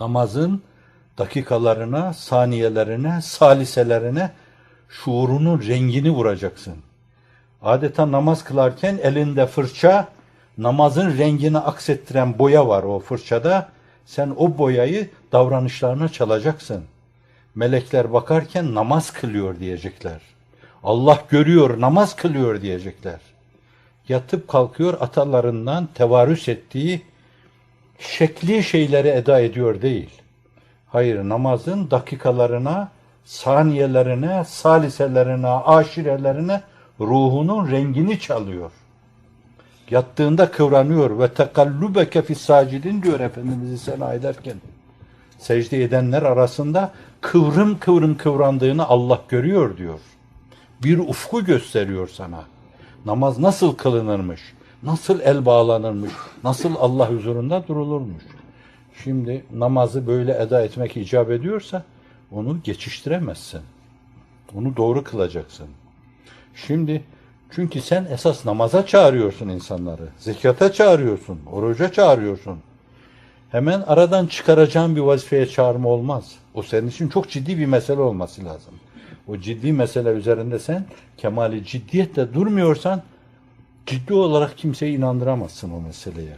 namazın dakikalarına, saniyelerine, saliselerine şuurunun rengini vuracaksın. Adeta namaz kılarken elinde fırça, namazın rengini aksettiren boya var o fırçada. Sen o boyayı davranışlarına çalacaksın. Melekler bakarken namaz kılıyor diyecekler. Allah görüyor, namaz kılıyor diyecekler. Yatıp kalkıyor atalarından tevarüs ettiği şekli şeyleri eda ediyor değil. Hayır namazın dakikalarına, saniyelerine, saliselerine, aşirelerine ruhunun rengini çalıyor. Yattığında kıvranıyor ve tekallübeke fis sacidin diyor Efendimiz sena ederken. Secde edenler arasında kıvrım kıvrım kıvrandığını Allah görüyor diyor. Bir ufku gösteriyor sana. Namaz nasıl kılınırmış, nasıl el bağlanırmış, nasıl Allah huzurunda durulurmuş. Şimdi namazı böyle eda etmek icap ediyorsa onu geçiştiremezsin. Onu doğru kılacaksın. Şimdi çünkü sen esas namaza çağırıyorsun insanları. Zekata çağırıyorsun, oruca çağırıyorsun. Hemen aradan çıkaracağın bir vazifeye çağırma olmaz. O senin için çok ciddi bir mesele olması lazım. O ciddi mesele üzerinde sen kemali ciddiyetle durmuyorsan ciddi olarak kimseyi inandıramazsın o meseleye.